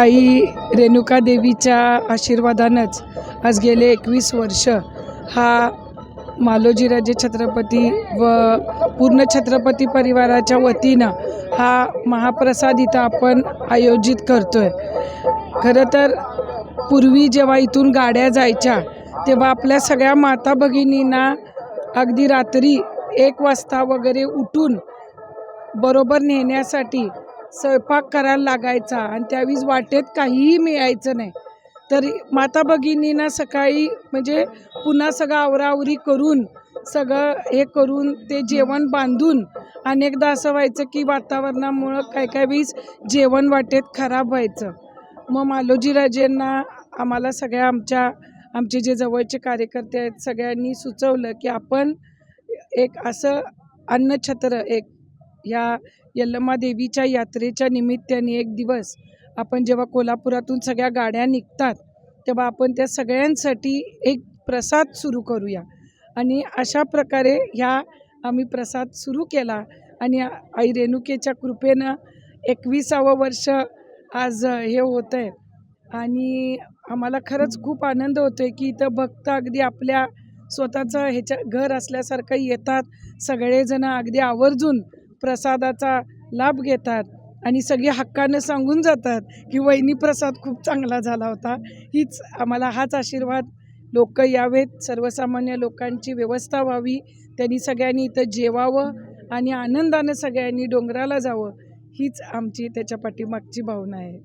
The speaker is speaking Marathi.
आई रेणुका देवीच्या आशीर्वादानंच आज गेले एकवीस वर्ष. हा मालोजीराजे छत्रपती व पूर्ण छत्रपती परिवाराच्या वतीनं हा महाप्रसाद इथं आपण आयोजित करतो आहे खरं तर पूर्वी जेव्हा इथून गाड्या जायच्या तेव्हा आपल्या सगळ्या माता भगिनींना अगदी रात्री एक वाजता वगैरे उठून बरोबर नेण्यासाठी स्वयंपाक करायला लागायचा आणि त्यावेळी वाटेत काहीही मिळायचं नाही. तर माता भगिनींना सकाळी म्हणजे पुन्हा सगळं आवरावरी करून सगळं हे करून ते जेवण बांधून अनेकदा असं व्हायचं की वातावरणामुळं काय काय वेळीस जेवण वाटेत खराब व्हायचं. मग मालोजीराजेंना आम्हाला सगळ्या आमच्या आमचे जे जवळचे कार्यकर्ते आहेत सगळ्यांनी सुचवलं की आपण एक असं अन्नछत्र एक ह्या यल्लमा देवीच्या यात्रेच्या निमित्ताने एक दिवस आपण जेव्हा कोल्हापुरातून सगळ्या गाड्या निघतात तेव्हा आपण त्या सगळ्यांसाठी एक प्रसाद सुरू करूया. आणि अशा प्रकारे ह्या आम्ही प्रसाद सुरू केला आणि आई रेणुकेच्या कृपेनं एकविसावं वर्ष आज हे होतं आहे आणि आम्हाला खरंच खूप आनंद होतो आहे की इथं भक्त अगदी आपल्या स्वतःचं ह्याच्या घर असल्यासारखं येतात. सगळेजण अगदी आवर्जून प्रसादाचा लाभ घेतात आणि सगळे हक्कानं सांगून जातात की वहिनी प्रसाद खूप चांगला झाला होता. हीच आम्हाला हाच आशीर्वाद लोक यावेत. सर्वसामान्य लोकांची व्यवस्था व्हावी. त्यांनी सगळ्यांनी इथं जेवावं आणि आनंदानं सगळ्यांनी डोंगराला जावं. हीच आमची त्याच्या पाठीमागची भावना आहे.